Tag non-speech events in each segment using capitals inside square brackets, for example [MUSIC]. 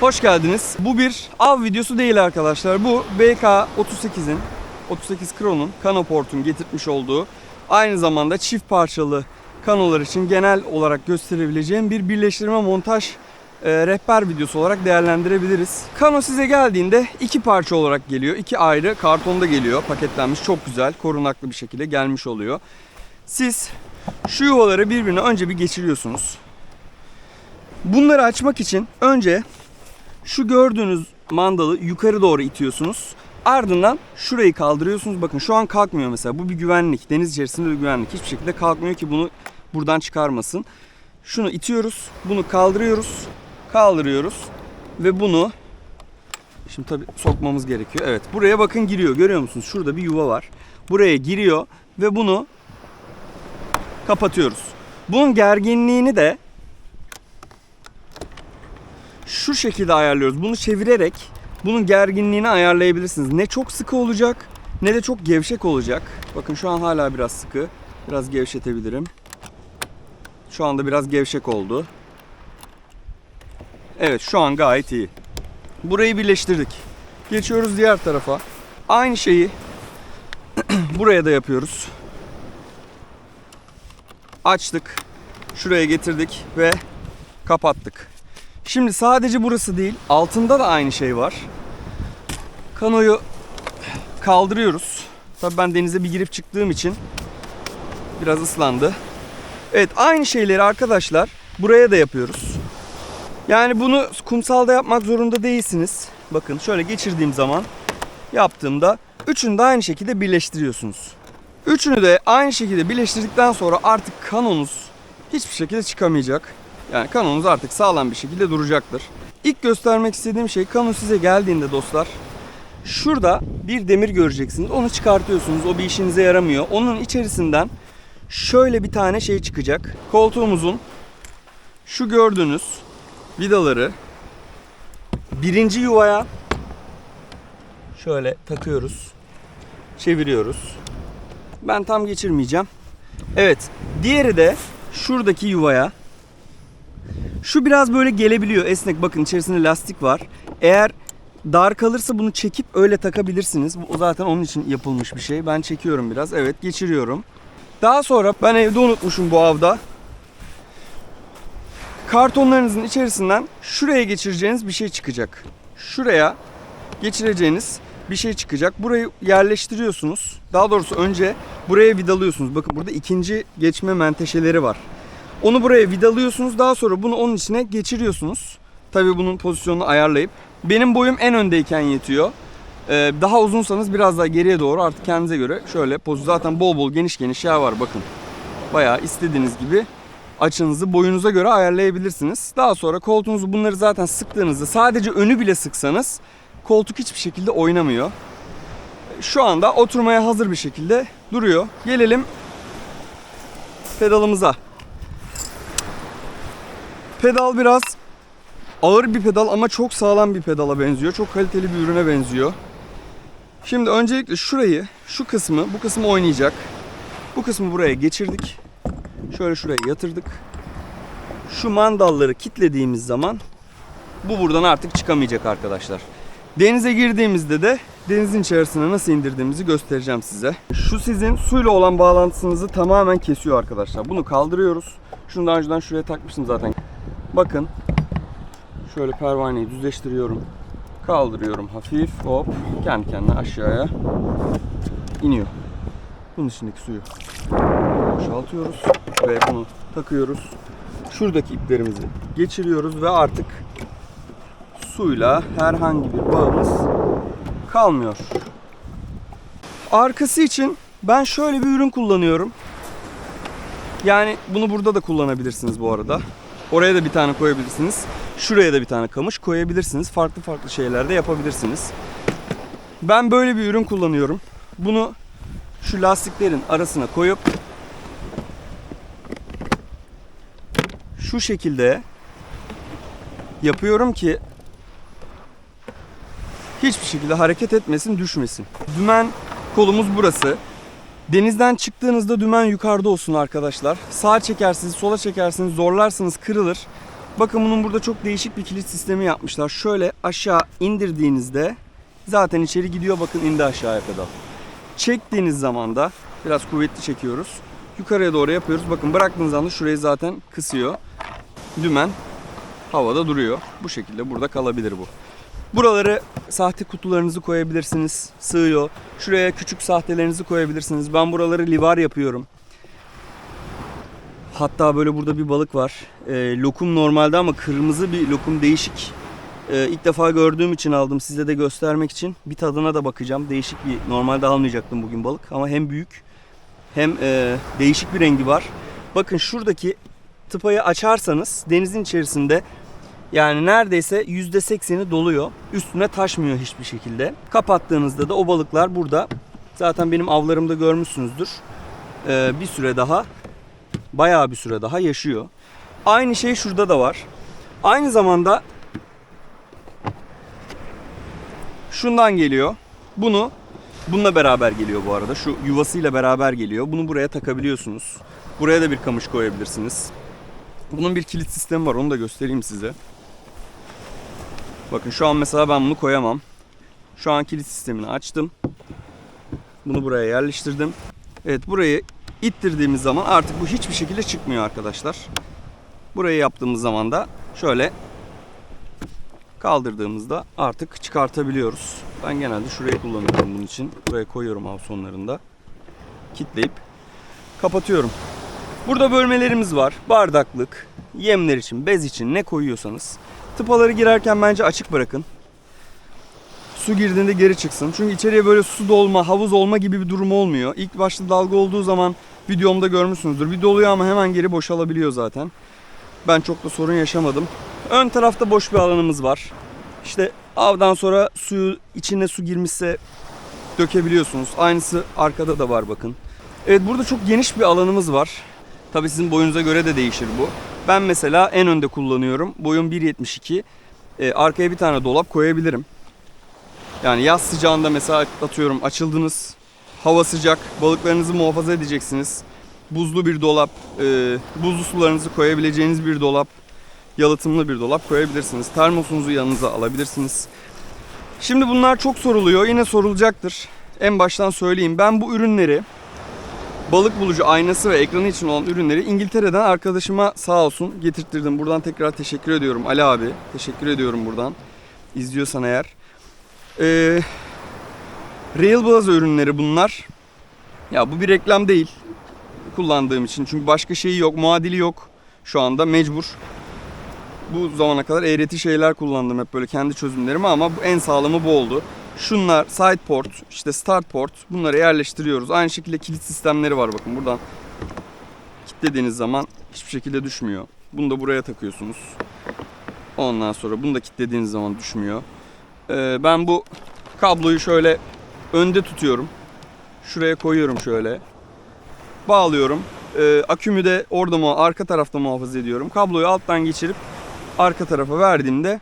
Hoş geldiniz. Bu bir av videosu değil arkadaşlar. Bu BK38'in 38 Kron'un Kanoport'un getirmiş olduğu aynı zamanda çift parçalı kanolar için genel olarak gösterebileceğim bir birleştirme montaj e, rehber videosu olarak değerlendirebiliriz. Kano size geldiğinde iki parça olarak geliyor. iki ayrı kartonda geliyor. Paketlenmiş çok güzel, korunaklı bir şekilde gelmiş oluyor. Siz şu yuvaları birbirine önce bir geçiriyorsunuz. Bunları açmak için önce şu gördüğünüz mandalı yukarı doğru itiyorsunuz. Ardından şurayı kaldırıyorsunuz. Bakın şu an kalkmıyor mesela. Bu bir güvenlik. Deniz içerisinde bir güvenlik. Hiçbir şekilde kalkmıyor ki bunu buradan çıkarmasın. Şunu itiyoruz. Bunu kaldırıyoruz. Kaldırıyoruz. Ve bunu Şimdi tabii sokmamız gerekiyor. Evet. Buraya bakın giriyor. Görüyor musunuz? Şurada bir yuva var. Buraya giriyor ve bunu kapatıyoruz. Bunun gerginliğini de şu şekilde ayarlıyoruz. Bunu çevirerek bunun gerginliğini ayarlayabilirsiniz. Ne çok sıkı olacak ne de çok gevşek olacak. Bakın şu an hala biraz sıkı. Biraz gevşetebilirim. Şu anda biraz gevşek oldu. Evet şu an gayet iyi. Burayı birleştirdik. Geçiyoruz diğer tarafa. Aynı şeyi [CLEARS THROAT] buraya da yapıyoruz. Açtık. Şuraya getirdik ve kapattık. Şimdi sadece burası değil, altında da aynı şey var. Kanoyu kaldırıyoruz. Tabii ben denize bir girip çıktığım için biraz ıslandı. Evet, aynı şeyleri arkadaşlar buraya da yapıyoruz. Yani bunu kumsalda yapmak zorunda değilsiniz. Bakın şöyle geçirdiğim zaman yaptığımda üçünü de aynı şekilde birleştiriyorsunuz. Üçünü de aynı şekilde birleştirdikten sonra artık kanonuz hiçbir şekilde çıkamayacak. Yani kanonunuz artık sağlam bir şekilde duracaktır. İlk göstermek istediğim şey kano size geldiğinde dostlar şurada bir demir göreceksiniz. Onu çıkartıyorsunuz. O bir işinize yaramıyor. Onun içerisinden şöyle bir tane şey çıkacak. Koltuğumuzun şu gördüğünüz vidaları birinci yuvaya şöyle takıyoruz. Çeviriyoruz. Ben tam geçirmeyeceğim. Evet. Diğeri de şuradaki yuvaya şu biraz böyle gelebiliyor esnek. Bakın içerisinde lastik var. Eğer dar kalırsa bunu çekip öyle takabilirsiniz. Bu zaten onun için yapılmış bir şey. Ben çekiyorum biraz. Evet geçiriyorum. Daha sonra ben evde unutmuşum bu avda. Kartonlarınızın içerisinden şuraya geçireceğiniz bir şey çıkacak. Şuraya geçireceğiniz bir şey çıkacak. Burayı yerleştiriyorsunuz. Daha doğrusu önce buraya vidalıyorsunuz. Bakın burada ikinci geçme menteşeleri var. Onu buraya vidalıyorsunuz. Daha sonra bunu onun içine geçiriyorsunuz. Tabii bunun pozisyonunu ayarlayıp. Benim boyum en öndeyken yetiyor. Ee, daha uzunsanız biraz daha geriye doğru artık kendinize göre şöyle poz zaten bol bol geniş geniş yer var bakın. Bayağı istediğiniz gibi açınızı boyunuza göre ayarlayabilirsiniz. Daha sonra koltuğunuzu bunları zaten sıktığınızda sadece önü bile sıksanız koltuk hiçbir şekilde oynamıyor. Şu anda oturmaya hazır bir şekilde duruyor. Gelelim pedalımıza. Pedal biraz ağır bir pedal ama çok sağlam bir pedala benziyor. Çok kaliteli bir ürüne benziyor. Şimdi öncelikle şurayı, şu kısmı, bu kısmı oynayacak. Bu kısmı buraya geçirdik. Şöyle şuraya yatırdık. Şu mandalları kitlediğimiz zaman bu buradan artık çıkamayacak arkadaşlar. Denize girdiğimizde de denizin içerisine nasıl indirdiğimizi göstereceğim size. Şu sizin suyla olan bağlantısınızı tamamen kesiyor arkadaşlar. Bunu kaldırıyoruz. Şunu daha önceden şuraya takmıştım zaten. Bakın. Şöyle pervaneyi düzleştiriyorum. Kaldırıyorum hafif. Hop. Kendi kendine aşağıya iniyor. Bunun içindeki suyu boşaltıyoruz ve bunu takıyoruz. Şuradaki iplerimizi geçiriyoruz ve artık suyla herhangi bir bağımız kalmıyor. Arkası için ben şöyle bir ürün kullanıyorum. Yani bunu burada da kullanabilirsiniz bu arada. Oraya da bir tane koyabilirsiniz. Şuraya da bir tane kamış koyabilirsiniz. Farklı farklı şeyler de yapabilirsiniz. Ben böyle bir ürün kullanıyorum. Bunu şu lastiklerin arasına koyup şu şekilde yapıyorum ki hiçbir şekilde hareket etmesin, düşmesin. Dümen kolumuz burası. Denizden çıktığınızda dümen yukarıda olsun arkadaşlar. Sağa çekersiniz, sola çekersiniz, zorlarsınız kırılır. Bakın bunun burada çok değişik bir kilit sistemi yapmışlar. Şöyle aşağı indirdiğinizde zaten içeri gidiyor. Bakın indi aşağıya kadar. Çektiğiniz zaman da biraz kuvvetli çekiyoruz. Yukarıya doğru yapıyoruz. Bakın bıraktığınız anda şurayı zaten kısıyor. Dümen havada duruyor. Bu şekilde burada kalabilir bu. Buraları sahte kutularınızı koyabilirsiniz. Sığıyor. Şuraya küçük sahtelerinizi koyabilirsiniz. Ben buraları livar yapıyorum. Hatta böyle burada bir balık var. Ee, lokum normalde ama kırmızı bir lokum değişik. Ee, ilk defa gördüğüm için aldım size de göstermek için. Bir tadına da bakacağım. Değişik bir normalde almayacaktım bugün balık ama hem büyük hem e, değişik bir rengi var. Bakın şuradaki tıpayı açarsanız denizin içerisinde yani neredeyse %80'i doluyor. Üstüne taşmıyor hiçbir şekilde. Kapattığınızda da o balıklar burada. Zaten benim avlarımda görmüşsünüzdür. Ee, bir süre daha bayağı bir süre daha yaşıyor. Aynı şey şurada da var. Aynı zamanda şundan geliyor. Bunu bununla beraber geliyor bu arada. Şu yuvasıyla beraber geliyor. Bunu buraya takabiliyorsunuz. Buraya da bir kamış koyabilirsiniz. Bunun bir kilit sistemi var. Onu da göstereyim size. Bakın şu an mesela ben bunu koyamam. Şu an kilit sistemini açtım. Bunu buraya yerleştirdim. Evet burayı ittirdiğimiz zaman artık bu hiçbir şekilde çıkmıyor arkadaşlar. Burayı yaptığımız zaman da şöyle kaldırdığımızda artık çıkartabiliyoruz. Ben genelde şurayı kullanıyorum bunun için. Buraya koyuyorum av sonlarında. Kitleyip kapatıyorum. Burada bölmelerimiz var. Bardaklık, yemler için, bez için ne koyuyorsanız. Tıpaları girerken bence açık bırakın. Su girdiğinde geri çıksın. Çünkü içeriye böyle su dolma, havuz olma gibi bir durum olmuyor. İlk başta dalga olduğu zaman videomda görmüşsünüzdür. Bir doluyor ama hemen geri boşalabiliyor zaten. Ben çok da sorun yaşamadım. Ön tarafta boş bir alanımız var. İşte avdan sonra suyu içine su girmişse dökebiliyorsunuz. Aynısı arkada da var bakın. Evet burada çok geniş bir alanımız var. Tabii sizin boyunuza göre de değişir bu. Ben mesela en önde kullanıyorum. Boyum 1.72. Ee, arkaya bir tane dolap koyabilirim. Yani yaz sıcağında mesela atıyorum açıldınız. Hava sıcak. Balıklarınızı muhafaza edeceksiniz. Buzlu bir dolap, e, buzlu sularınızı koyabileceğiniz bir dolap, yalıtımlı bir dolap koyabilirsiniz. Termosunuzu yanınıza alabilirsiniz. Şimdi bunlar çok soruluyor. Yine sorulacaktır. En baştan söyleyeyim. Ben bu ürünleri balık bulucu aynası ve ekranı için olan ürünleri İngiltere'den arkadaşıma sağ olsun getirttirdim. Buradan tekrar teşekkür ediyorum Ali abi. Teşekkür ediyorum buradan. İzliyorsan eğer. Ee, Railblaza ürünleri bunlar. Ya bu bir reklam değil. Kullandığım için. Çünkü başka şeyi yok, muadili yok. Şu anda mecbur. Bu zamana kadar eğreti şeyler kullandım hep böyle kendi çözümlerimi ama bu en sağlamı bu oldu. Şunlar side port, işte start port bunları yerleştiriyoruz. Aynı şekilde kilit sistemleri var bakın buradan. Kilitlediğiniz zaman hiçbir şekilde düşmüyor. Bunu da buraya takıyorsunuz. Ondan sonra bunu da kilitlediğiniz zaman düşmüyor. Ee, ben bu kabloyu şöyle önde tutuyorum. Şuraya koyuyorum şöyle. Bağlıyorum. Ee, akümü de orada mı arka tarafta muhafaza ediyorum. Kabloyu alttan geçirip arka tarafa verdiğimde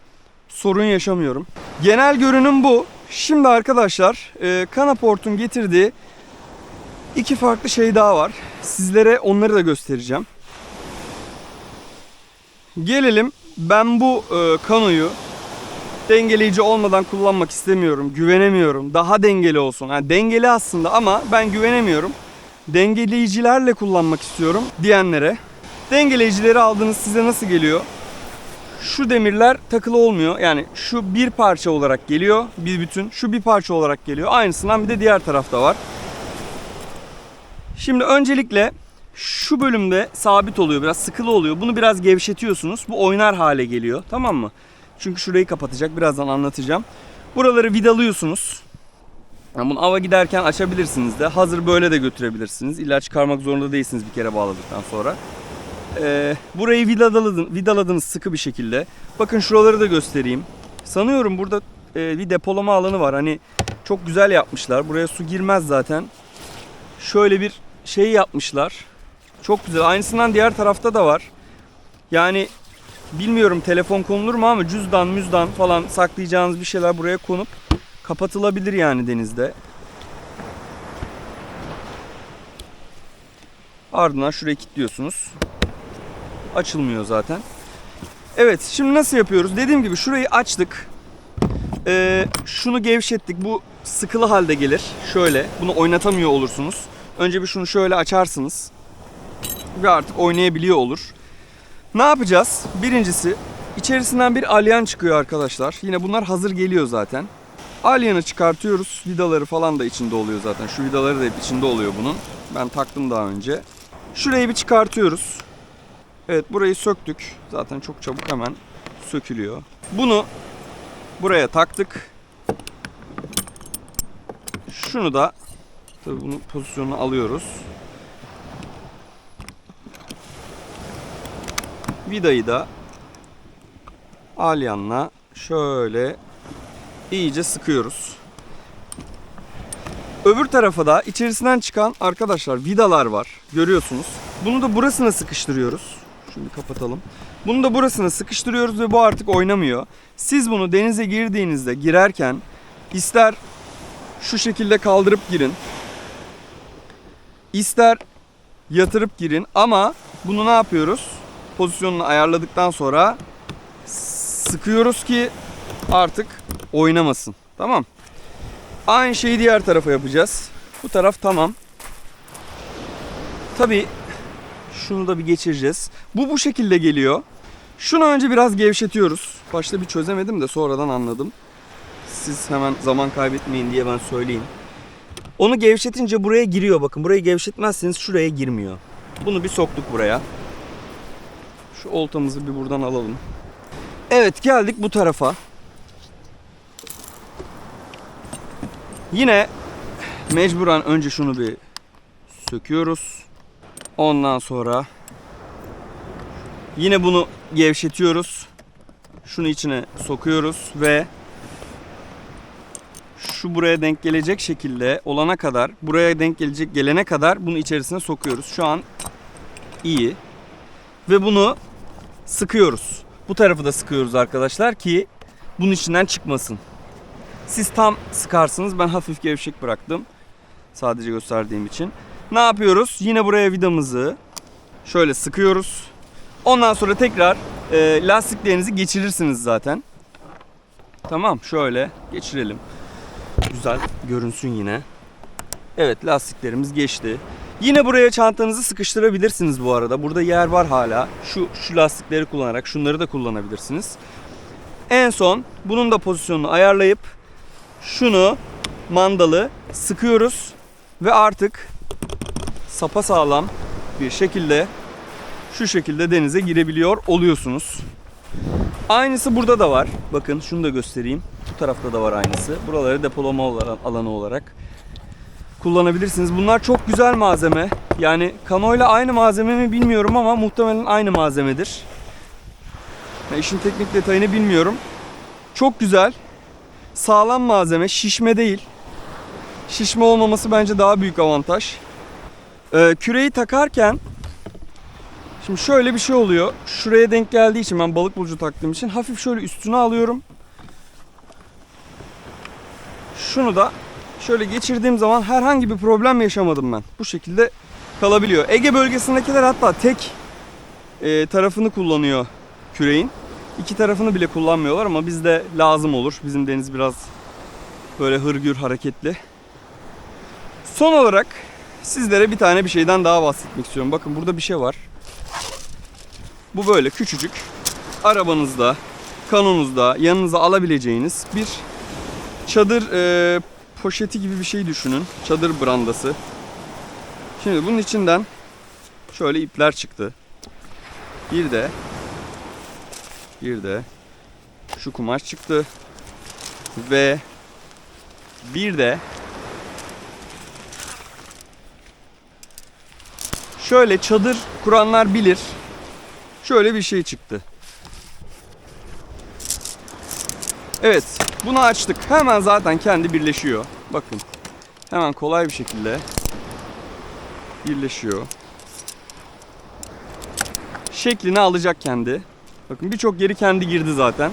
sorun yaşamıyorum. Genel görünüm bu. Şimdi arkadaşlar e, Kanaport'un getirdiği iki farklı şey daha var. Sizlere onları da göstereceğim. Gelelim ben bu e, kanoyu dengeleyici olmadan kullanmak istemiyorum. Güvenemiyorum. Daha dengeli olsun. Yani dengeli aslında ama ben güvenemiyorum. Dengeleyicilerle kullanmak istiyorum diyenlere. Dengeleyicileri aldığınız size nasıl geliyor? Şu demirler takılı olmuyor. Yani şu bir parça olarak geliyor. Bir bütün. Şu bir parça olarak geliyor. Aynısından bir de diğer tarafta var. Şimdi öncelikle şu bölümde sabit oluyor. Biraz sıkılı oluyor. Bunu biraz gevşetiyorsunuz. Bu oynar hale geliyor. Tamam mı? Çünkü şurayı kapatacak. Birazdan anlatacağım. Buraları vidalıyorsunuz. Yani bunu ava giderken açabilirsiniz de. Hazır böyle de götürebilirsiniz. İlla çıkarmak zorunda değilsiniz bir kere bağladıktan sonra. Ee, burayı vidaladın, vidaladınız sıkı bir şekilde. Bakın şuraları da göstereyim. Sanıyorum burada e, bir depolama alanı var. Hani çok güzel yapmışlar. Buraya su girmez zaten. Şöyle bir şey yapmışlar. Çok güzel. Aynısından diğer tarafta da var. Yani bilmiyorum telefon konulur mu ama cüzdan müzdan falan saklayacağınız bir şeyler buraya konup kapatılabilir yani denizde. Ardından şurayı kilitliyorsunuz. Açılmıyor zaten. Evet şimdi nasıl yapıyoruz? Dediğim gibi şurayı açtık. Ee, şunu gevşettik. Bu sıkılı halde gelir. Şöyle. Bunu oynatamıyor olursunuz. Önce bir şunu şöyle açarsınız. Ve artık oynayabiliyor olur. Ne yapacağız? Birincisi içerisinden bir alyan çıkıyor arkadaşlar. Yine bunlar hazır geliyor zaten. Alyanı çıkartıyoruz. Vidaları falan da içinde oluyor zaten. Şu vidaları da hep içinde oluyor bunun. Ben taktım daha önce. Şurayı bir çıkartıyoruz. Evet burayı söktük. Zaten çok çabuk hemen sökülüyor. Bunu buraya taktık. Şunu da tabii bunu pozisyonuna alıyoruz. Vidayı da alyanla şöyle iyice sıkıyoruz. Öbür tarafa da içerisinden çıkan arkadaşlar vidalar var. Görüyorsunuz. Bunu da burasına sıkıştırıyoruz. Şimdi kapatalım. Bunu da burasına sıkıştırıyoruz ve bu artık oynamıyor. Siz bunu denize girdiğinizde girerken ister şu şekilde kaldırıp girin. ister yatırıp girin ama bunu ne yapıyoruz? Pozisyonunu ayarladıktan sonra sıkıyoruz ki artık oynamasın. Tamam. Aynı şeyi diğer tarafa yapacağız. Bu taraf tamam. Tabii şunu da bir geçireceğiz. Bu bu şekilde geliyor. Şunu önce biraz gevşetiyoruz. Başta bir çözemedim de sonradan anladım. Siz hemen zaman kaybetmeyin diye ben söyleyeyim. Onu gevşetince buraya giriyor bakın. Burayı gevşetmezseniz şuraya girmiyor. Bunu bir soktuk buraya. Şu oltamızı bir buradan alalım. Evet geldik bu tarafa. Yine mecburen önce şunu bir söküyoruz. Ondan sonra yine bunu gevşetiyoruz. Şunu içine sokuyoruz ve şu buraya denk gelecek şekilde olana kadar, buraya denk gelecek gelene kadar bunu içerisine sokuyoruz. Şu an iyi. Ve bunu sıkıyoruz. Bu tarafı da sıkıyoruz arkadaşlar ki bunun içinden çıkmasın. Siz tam sıkarsınız. Ben hafif gevşek bıraktım. Sadece gösterdiğim için. Ne yapıyoruz? Yine buraya vidamızı şöyle sıkıyoruz. Ondan sonra tekrar e, lastiklerinizi geçirirsiniz zaten. Tamam şöyle geçirelim. Güzel görünsün yine. Evet lastiklerimiz geçti. Yine buraya çantanızı sıkıştırabilirsiniz bu arada. Burada yer var hala. Şu şu lastikleri kullanarak şunları da kullanabilirsiniz. En son bunun da pozisyonunu ayarlayıp şunu mandalı sıkıyoruz ve artık sapa sağlam bir şekilde şu şekilde denize girebiliyor oluyorsunuz. Aynısı burada da var. Bakın şunu da göstereyim. Bu tarafta da var aynısı. Buraları depolama alanı olarak kullanabilirsiniz. Bunlar çok güzel malzeme. Yani kanoyla aynı malzeme mi bilmiyorum ama muhtemelen aynı malzemedir. Ya işin teknik detayını bilmiyorum. Çok güzel. Sağlam malzeme, şişme değil. Şişme olmaması bence daha büyük avantaj. Ee, küreyi takarken şimdi şöyle bir şey oluyor. Şuraya denk geldiği için ben balık burcu taktığım için hafif şöyle üstüne alıyorum. Şunu da şöyle geçirdiğim zaman herhangi bir problem yaşamadım ben. Bu şekilde kalabiliyor. Ege bölgesindekiler hatta tek e, tarafını kullanıyor küreğin. İki tarafını bile kullanmıyorlar ama bizde lazım olur. Bizim deniz biraz böyle hırgür hareketli. Son olarak sizlere bir tane bir şeyden daha bahsetmek istiyorum. Bakın burada bir şey var. Bu böyle küçücük. Arabanızda, kanonuzda yanınıza alabileceğiniz bir çadır e, poşeti gibi bir şey düşünün. Çadır brandası. Şimdi bunun içinden şöyle ipler çıktı. Bir de bir de şu kumaş çıktı. Ve bir de şöyle çadır kuranlar bilir. Şöyle bir şey çıktı. Evet, bunu açtık. Hemen zaten kendi birleşiyor. Bakın. Hemen kolay bir şekilde birleşiyor. Şeklini alacak kendi. Bakın birçok yeri kendi girdi zaten.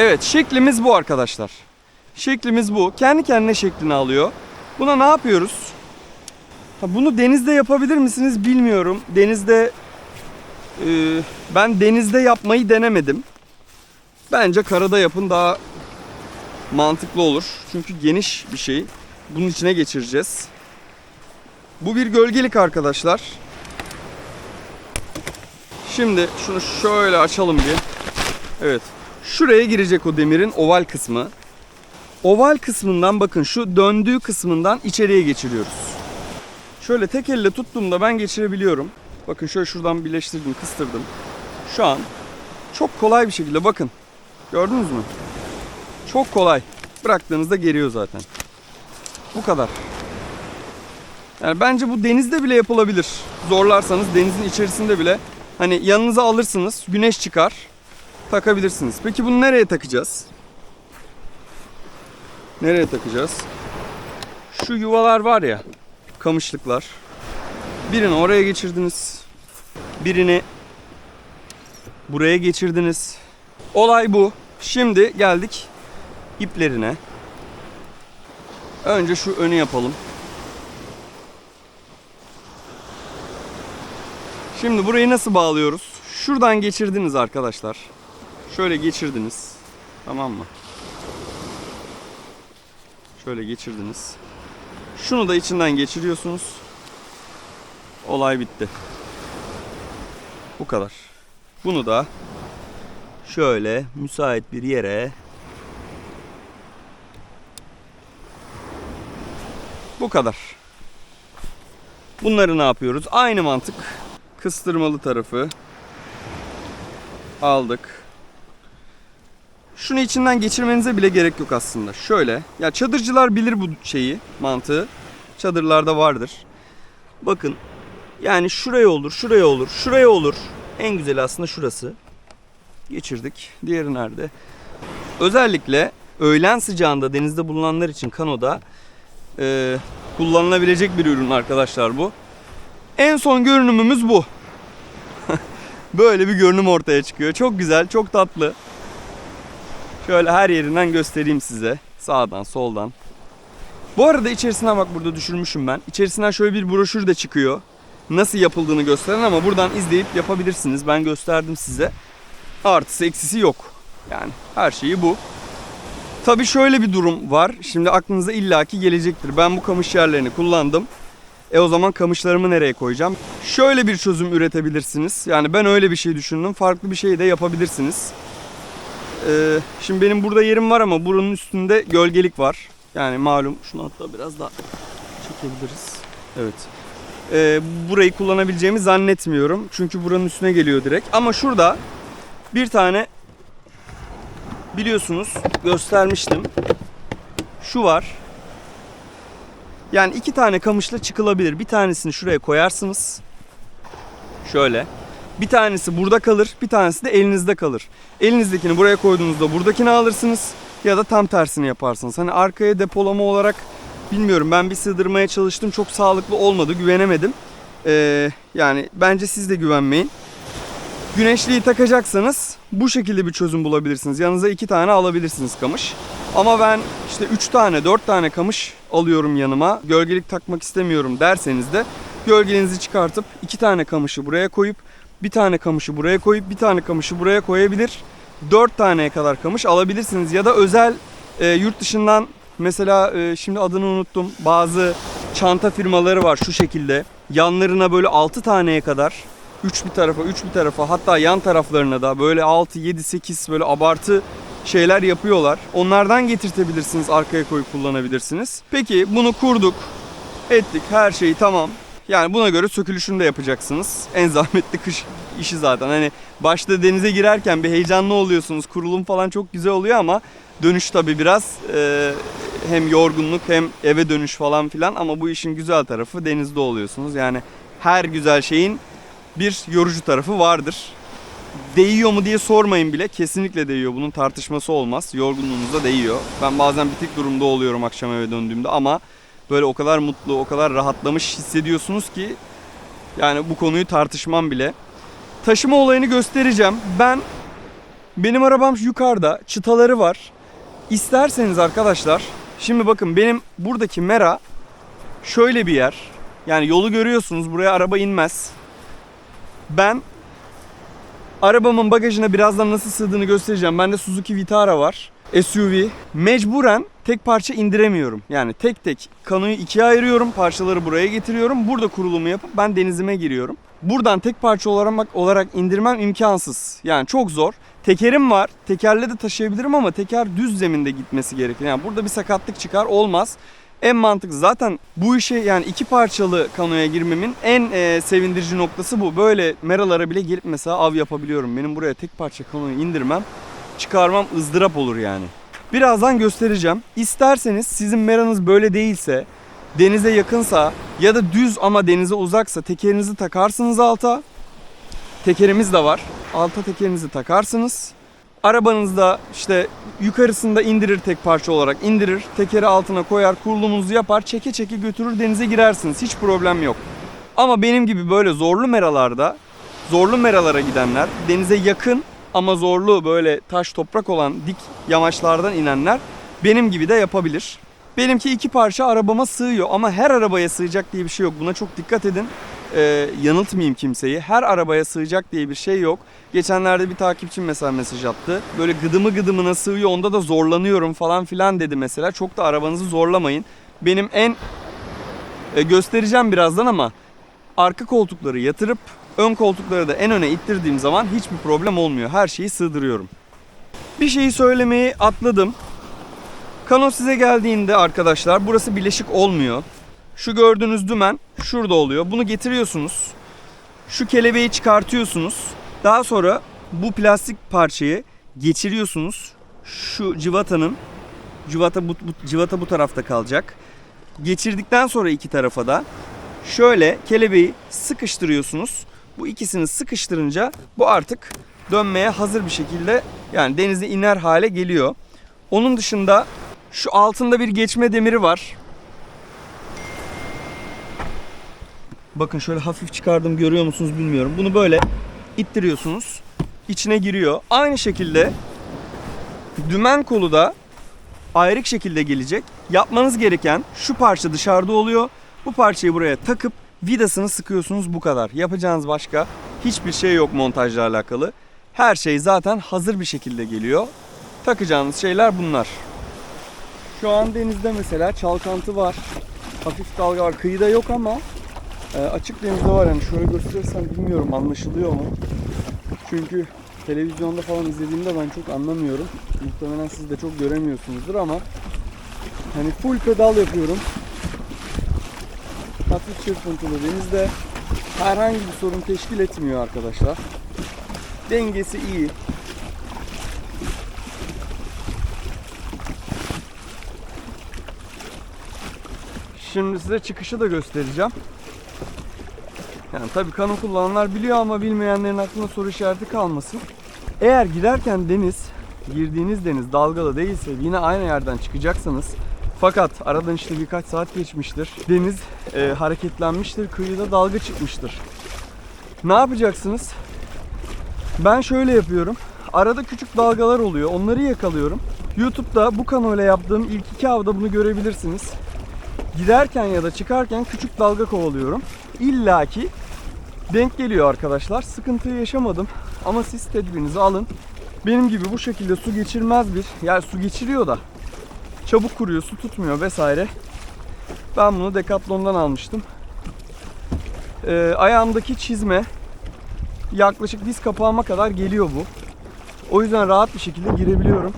Evet şeklimiz bu arkadaşlar. Şeklimiz bu. Kendi kendine şeklini alıyor. Buna ne yapıyoruz? Bunu denizde yapabilir misiniz bilmiyorum. Denizde e, ben denizde yapmayı denemedim. Bence karada yapın daha mantıklı olur. Çünkü geniş bir şey. Bunun içine geçireceğiz. Bu bir gölgelik arkadaşlar. Şimdi şunu şöyle açalım bir. Evet. Şuraya girecek o demirin oval kısmı. Oval kısmından bakın şu döndüğü kısmından içeriye geçiriyoruz. Şöyle tek elle tuttuğumda ben geçirebiliyorum. Bakın şöyle şuradan birleştirdim, kıstırdım. Şu an çok kolay bir şekilde bakın. Gördünüz mü? Çok kolay. Bıraktığınızda geriyor zaten. Bu kadar. Yani bence bu denizde bile yapılabilir. Zorlarsanız denizin içerisinde bile hani yanınıza alırsınız, güneş çıkar, takabilirsiniz. Peki bunu nereye takacağız? Nereye takacağız? Şu yuvalar var ya, kamışlıklar. Birini oraya geçirdiniz. Birini buraya geçirdiniz. Olay bu. Şimdi geldik iplerine. Önce şu önü yapalım. Şimdi burayı nasıl bağlıyoruz? Şuradan geçirdiniz arkadaşlar. Şöyle geçirdiniz. Tamam mı? Şöyle geçirdiniz. Şunu da içinden geçiriyorsunuz. Olay bitti. Bu kadar. Bunu da şöyle müsait bir yere Bu kadar. Bunları ne yapıyoruz? Aynı mantık. Kıstırmalı tarafı aldık. Şunu içinden geçirmenize bile gerek yok aslında. Şöyle. Ya çadırcılar bilir bu şeyi, mantığı. Çadırlarda vardır. Bakın. Yani şuraya olur, şuraya olur, şuraya olur. En güzeli aslında şurası. Geçirdik. Diğeri nerede? Özellikle öğlen sıcağında denizde bulunanlar için kanoda e, kullanılabilecek bir ürün arkadaşlar bu. En son görünümümüz bu. [LAUGHS] Böyle bir görünüm ortaya çıkıyor. Çok güzel, çok tatlı. Şöyle her yerinden göstereyim size. Sağdan, soldan. Bu arada içerisinden bak burada düşürmüşüm ben. İçerisinden şöyle bir broşür de çıkıyor. Nasıl yapıldığını gösteren ama buradan izleyip yapabilirsiniz. Ben gösterdim size. Artısı eksisi yok. Yani her şeyi bu. Tabii şöyle bir durum var. Şimdi aklınıza illaki gelecektir. Ben bu kamış yerlerini kullandım. E o zaman kamışlarımı nereye koyacağım? Şöyle bir çözüm üretebilirsiniz. Yani ben öyle bir şey düşündüm. Farklı bir şey de yapabilirsiniz. Ee, şimdi benim burada yerim var ama buranın üstünde gölgelik var. Yani malum şunu hatta biraz daha çekebiliriz. Evet. Ee, burayı kullanabileceğimi zannetmiyorum. Çünkü buranın üstüne geliyor direkt. Ama şurada bir tane biliyorsunuz göstermiştim. Şu var. Yani iki tane kamışla çıkılabilir. Bir tanesini şuraya koyarsınız. Şöyle. Bir tanesi burada kalır, bir tanesi de elinizde kalır. Elinizdekini buraya koyduğunuzda buradakini alırsınız ya da tam tersini yaparsınız. Hani arkaya depolama olarak bilmiyorum ben bir sığdırmaya çalıştım çok sağlıklı olmadı güvenemedim. Ee, yani bence siz de güvenmeyin. Güneşliği takacaksanız bu şekilde bir çözüm bulabilirsiniz. Yanınıza iki tane alabilirsiniz kamış. Ama ben işte 3 tane 4 tane kamış alıyorum yanıma. Gölgelik takmak istemiyorum derseniz de gölgenizi çıkartıp iki tane kamışı buraya koyup bir tane kamışı buraya koyup bir tane kamışı buraya koyabilir. 4 taneye kadar kamış alabilirsiniz ya da özel e, yurt dışından mesela e, şimdi adını unuttum bazı çanta firmaları var şu şekilde yanlarına böyle 6 taneye kadar 3 bir tarafa 3 bir tarafa hatta yan taraflarına da böyle 6 7 8 böyle abartı şeyler yapıyorlar. Onlardan getirtebilirsiniz arkaya koyup kullanabilirsiniz. Peki bunu kurduk ettik her şeyi tamam. Yani buna göre sökülüşünü de yapacaksınız. En zahmetli kış işi zaten. Hani başta denize girerken bir heyecanlı oluyorsunuz. Kurulum falan çok güzel oluyor ama dönüş tabii biraz e, hem yorgunluk hem eve dönüş falan filan ama bu işin güzel tarafı denizde oluyorsunuz. Yani her güzel şeyin bir yorucu tarafı vardır. Değiyor mu diye sormayın bile. Kesinlikle değiyor. Bunun tartışması olmaz. Yorgunluğunuza değiyor. Ben bazen bitik durumda oluyorum akşam eve döndüğümde ama böyle o kadar mutlu, o kadar rahatlamış hissediyorsunuz ki yani bu konuyu tartışmam bile. Taşıma olayını göstereceğim. Ben benim arabam yukarıda, çıtaları var. İsterseniz arkadaşlar şimdi bakın benim buradaki mera şöyle bir yer. Yani yolu görüyorsunuz buraya araba inmez. Ben arabamın bagajına birazdan nasıl sığdığını göstereceğim. Bende Suzuki Vitara var. SUV. Mecburen tek parça indiremiyorum. Yani tek tek kanoyu ikiye ayırıyorum. Parçaları buraya getiriyorum. Burada kurulumu yapıp ben denizime giriyorum. Buradan tek parça olarak, olarak indirmem imkansız. Yani çok zor. Tekerim var. Tekerle de taşıyabilirim ama teker düz zeminde gitmesi gerekir. Yani burada bir sakatlık çıkar olmaz. En mantıklı zaten bu işe yani iki parçalı kanoya girmemin en e, sevindirici noktası bu. Böyle meralara bile gelip mesela av yapabiliyorum. Benim buraya tek parça kanoyu indirmem, çıkarmam ızdırap olur yani. Birazdan göstereceğim. İsterseniz sizin meranız böyle değilse, denize yakınsa ya da düz ama denize uzaksa tekerinizi takarsınız alta. Tekerimiz de var. Alta tekerinizi takarsınız. Arabanızda işte yukarısında indirir tek parça olarak indirir. Tekeri altına koyar, kurulumunuzu yapar, çeke çeke götürür denize girersiniz. Hiç problem yok. Ama benim gibi böyle zorlu meralarda, zorlu meralara gidenler, denize yakın ama zorlu böyle taş toprak olan dik yamaçlardan inenler benim gibi de yapabilir. Benimki iki parça arabama sığıyor ama her arabaya sığacak diye bir şey yok. Buna çok dikkat edin. Ee, yanıltmayayım kimseyi. Her arabaya sığacak diye bir şey yok. Geçenlerde bir takipçim mesela mesaj attı. Böyle gıdımı gıdımına sığıyor onda da zorlanıyorum falan filan dedi mesela. Çok da arabanızı zorlamayın. Benim en e, göstereceğim birazdan ama arka koltukları yatırıp ön koltukları da en öne ittirdiğim zaman hiçbir problem olmuyor. Her şeyi sığdırıyorum. Bir şeyi söylemeyi atladım. Kano size geldiğinde arkadaşlar burası bileşik olmuyor. Şu gördüğünüz dümen şurada oluyor. Bunu getiriyorsunuz. Şu kelebeği çıkartıyorsunuz. Daha sonra bu plastik parçayı geçiriyorsunuz. Şu cıvatanın cıvata bu, bu cıvata bu tarafta kalacak. Geçirdikten sonra iki tarafa da şöyle kelebeği sıkıştırıyorsunuz. Bu ikisini sıkıştırınca bu artık dönmeye hazır bir şekilde yani denize iner hale geliyor. Onun dışında şu altında bir geçme demiri var. Bakın şöyle hafif çıkardım görüyor musunuz bilmiyorum. Bunu böyle ittiriyorsunuz. İçine giriyor. Aynı şekilde dümen kolu da ayrık şekilde gelecek. Yapmanız gereken şu parça dışarıda oluyor. Bu parçayı buraya takıp vidasını sıkıyorsunuz bu kadar. Yapacağınız başka hiçbir şey yok montajla alakalı. Her şey zaten hazır bir şekilde geliyor. Takacağınız şeyler bunlar. Şu an denizde mesela çalkantı var. Hafif dalga var. Kıyıda yok ama e, açık denizde var. Yani şöyle gösterirsem bilmiyorum anlaşılıyor mu? Çünkü televizyonda falan izlediğimde ben çok anlamıyorum. Muhtemelen siz de çok göremiyorsunuzdur ama hani full pedal yapıyorum. Hafif çırpıntılı denizde herhangi bir sorun teşkil etmiyor arkadaşlar. Dengesi iyi. Şimdi size çıkışı da göstereceğim. Yani tabii kano kullananlar biliyor ama bilmeyenlerin aklına soru işareti kalmasın. Eğer girerken deniz, girdiğiniz deniz dalgalı değilse yine aynı yerden çıkacaksanız fakat aradan işte birkaç saat geçmiştir. Deniz e, hareketlenmiştir, kıyıda dalga çıkmıştır. Ne yapacaksınız? Ben şöyle yapıyorum. Arada küçük dalgalar oluyor. Onları yakalıyorum. YouTube'da bu kanoyla yaptığım ilk iki avda bunu görebilirsiniz. Giderken ya da çıkarken küçük dalga kovalıyorum. İlla ki denk geliyor arkadaşlar. Sıkıntıyı yaşamadım. Ama siz tedbirinizi alın. Benim gibi bu şekilde su geçirmez bir, yani su geçiriyor da çabuk kuruyor, su tutmuyor vesaire. Ben bunu Decathlon'dan almıştım. Ee, ayağımdaki çizme yaklaşık diz kapağıma kadar geliyor bu. O yüzden rahat bir şekilde girebiliyorum.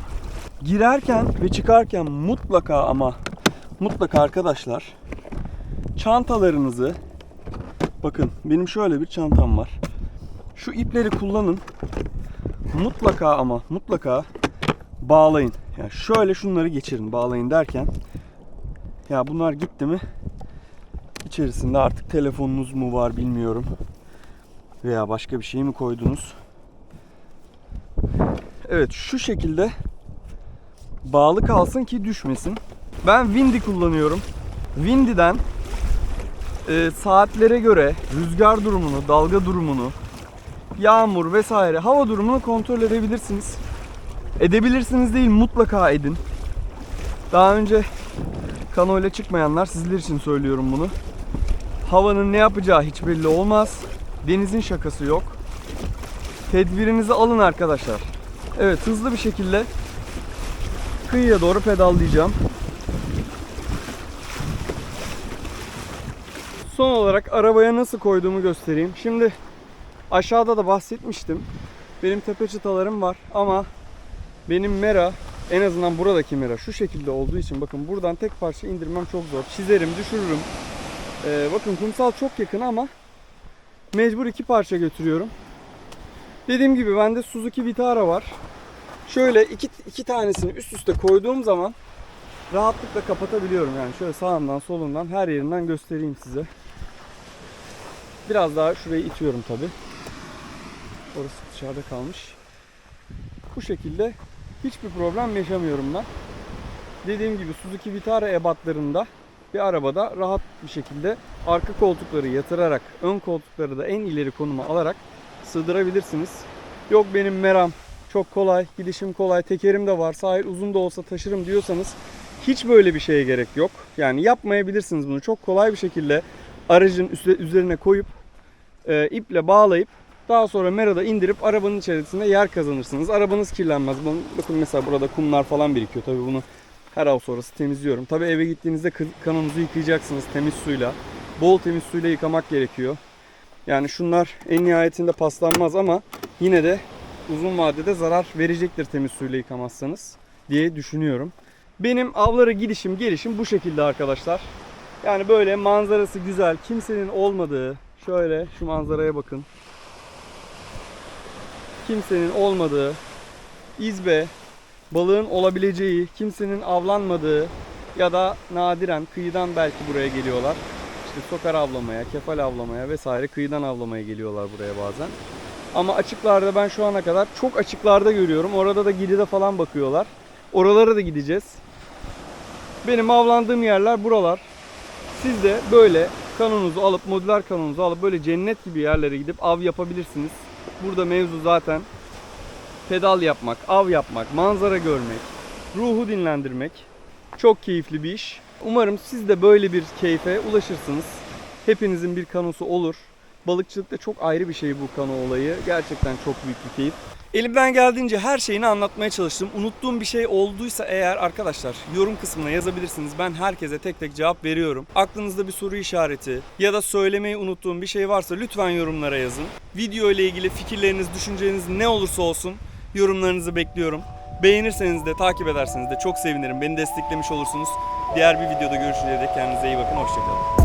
Girerken ve çıkarken mutlaka ama mutlaka arkadaşlar çantalarınızı bakın benim şöyle bir çantam var. Şu ipleri kullanın. Mutlaka ama mutlaka bağlayın. Yani şöyle şunları geçirin bağlayın derken ya bunlar gitti mi içerisinde artık telefonunuz mu var bilmiyorum veya başka bir şey mi koydunuz? Evet şu şekilde bağlı kalsın ki düşmesin. Ben Windy kullanıyorum. Windy'den e, saatlere göre rüzgar durumunu, dalga durumunu, yağmur vesaire hava durumunu kontrol edebilirsiniz. Edebilirsiniz değil mutlaka edin. Daha önce kano ile çıkmayanlar sizler için söylüyorum bunu. Havanın ne yapacağı hiç belli olmaz. Denizin şakası yok. Tedbirinizi alın arkadaşlar. Evet hızlı bir şekilde kıyıya doğru pedallayacağım. Son olarak arabaya nasıl koyduğumu göstereyim. Şimdi aşağıda da bahsetmiştim. Benim tepe çıtalarım var ama benim mera en azından buradaki mera şu şekilde olduğu için bakın buradan tek parça indirmem çok zor. Çizerim, düşürürüm. Ee, bakın kumsal çok yakın ama mecbur iki parça götürüyorum. Dediğim gibi bende Suzuki Vitara var. Şöyle iki, iki tanesini üst üste koyduğum zaman rahatlıkla kapatabiliyorum. Yani şöyle sağından solundan her yerinden göstereyim size. Biraz daha şurayı itiyorum tabi. Orası dışarıda kalmış. Bu şekilde hiçbir problem yaşamıyorum ben. Dediğim gibi Suzuki Vitara ebatlarında bir arabada rahat bir şekilde arka koltukları yatırarak ön koltukları da en ileri konuma alarak sığdırabilirsiniz. Yok benim meram çok kolay, gidişim kolay, tekerim de var, sahil uzun da olsa taşırım diyorsanız hiç böyle bir şeye gerek yok. Yani yapmayabilirsiniz bunu. Çok kolay bir şekilde aracın üzerine koyup e, iple bağlayıp daha sonra merada indirip arabanın içerisinde yer kazanırsınız. Arabanız kirlenmez. Bakın- mesela burada kumlar falan birikiyor. Tabii bunu her av sonrası temizliyorum. Tabii eve gittiğinizde kanonuzu yıkayacaksınız temiz suyla. Bol temiz suyla yıkamak gerekiyor. Yani şunlar en nihayetinde paslanmaz ama yine de uzun vadede zarar verecektir temiz suyla yıkamazsanız diye düşünüyorum. Benim avlara gidişim gelişim bu şekilde arkadaşlar. Yani böyle manzarası güzel, kimsenin olmadığı, şöyle şu manzaraya bakın. Kimsenin olmadığı, izbe, balığın olabileceği, kimsenin avlanmadığı ya da nadiren kıyıdan belki buraya geliyorlar. İşte sokar avlamaya, kefal avlamaya vesaire kıyıdan avlamaya geliyorlar buraya bazen. Ama açıklarda ben şu ana kadar çok açıklarda görüyorum. Orada da gidide falan bakıyorlar. Oralara da gideceğiz. Benim avlandığım yerler buralar. Siz de böyle kanonunuzu alıp, modüler kanonunuzu alıp böyle cennet gibi yerlere gidip av yapabilirsiniz. Burada mevzu zaten pedal yapmak, av yapmak, manzara görmek, ruhu dinlendirmek. Çok keyifli bir iş. Umarım siz de böyle bir keyfe ulaşırsınız. Hepinizin bir kanosu olur. Balıkçılıkta çok ayrı bir şey bu kano olayı. Gerçekten çok büyük bir keyif. Elimden geldiğince her şeyini anlatmaya çalıştım. Unuttuğum bir şey olduysa eğer arkadaşlar yorum kısmına yazabilirsiniz. Ben herkese tek tek cevap veriyorum. Aklınızda bir soru işareti ya da söylemeyi unuttuğum bir şey varsa lütfen yorumlara yazın. Video ile ilgili fikirleriniz, düşünceleriniz ne olursa olsun yorumlarınızı bekliyorum. Beğenirseniz de takip ederseniz de çok sevinirim. Beni desteklemiş olursunuz. Diğer bir videoda görüşünceye dek kendinize iyi bakın. Hoşçakalın.